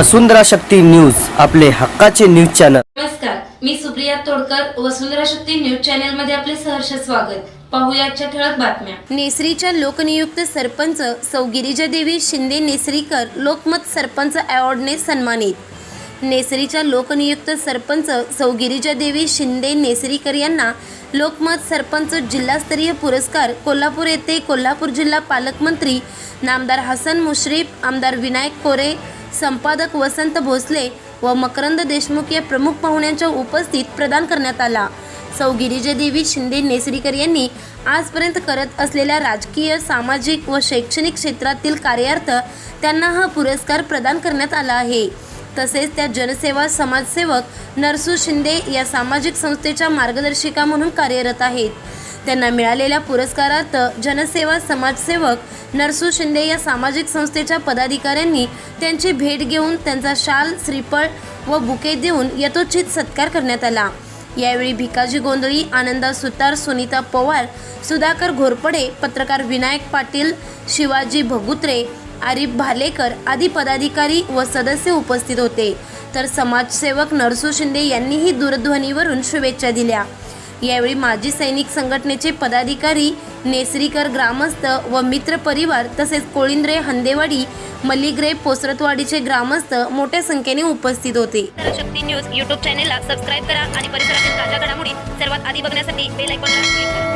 वसुंधरा Shakti news आपले हक्काचे news channel. नमस्कार मी सुप्रिया तोडकर वसुंधरा शक्ती न्यूज चॅनलमध्ये आपले सहर्ष स्वागत. पाहूया आजच्या ठळक बातम्या. नेसरीच्या लोकनियुक्त सरपंच सौ गिरिजा देवी शिंदे नेसरीकर लोकमत सरपंच अवॉर्डने सन्मानित. नेसरीच्या लोकनियुक्त सरपंच सौ गिरिजा देवी शिंदे नेसरीकर यांना लोकमत सरपंच जिल्हास्तरीय पुरस्कार कोल्हापूर येथे कोल्हापूर जिल्हा पालकमंत्री नामदार हसन मुश्रीफ आमदार विनायक कोरे संपादक वसंत भोसले व मकरंद देशमुख या प्रमुख पाहुण्यांच्या उपस्थित प्रदान करण्यात आला. सौ गिरीजदेवी शिंदे नेसरीकर यांनी आजपर्यंत करत असलेल्या राजकीय सामाजिक व शैक्षणिक क्षेत्रातील कार्यार्थ त्यांना हा पुरस्कार प्रदान करण्यात आला आहे. तसेच त्या जनसेवा समाजसेवक नरसू शिंदे या सामाजिक संस्थेच्या मार्गदर्शिका म्हणून कार्यरत आहेत. त्यांना मिळालेल्या पुरस्कारार्थ जनसेवा समाजसेवक नरसू शिंदे या सामाजिक संस्थेच्या पदाधिकाऱ्यांनी त्यांची भेट घेऊन त्यांचा शाल श्रीफळ व बुके देऊन यथोचित सत्कार करण्यात आला. यावेळी भिकाजी गोंधळी आनंदा सुतार सुनीता पवार सुधाकर घोरपडे पत्रकार विनायक पाटील शिवाजी भगुत्रे आरिफ भालेकर आदी पदाधिकारी व सदस्य उपस्थित होते. तर समाजसेवक नरसू शिंदे यांनीही दूरध्वनीवरून शुभेच्छा दिल्या. यावेळी माजी सैनिक संघटनेचे पदाधिकारी नेसरीकर ग्रामस्थ व मित्र परिवार तसेच कोळिंद्रे हंदेवाडी मल्लिग्रे पोसरतवाडीचे ग्रामस्थ मोठ्या संख्येने उपस्थित होते. शक्ती न्यूज यूट्यूब चॅनेलला सबस्क्राईब करा आणि परिसरातील ताज्या घडामोडी सर्वात आधी बघण्यासाठी बेल आयकॉनला क्लिक करा.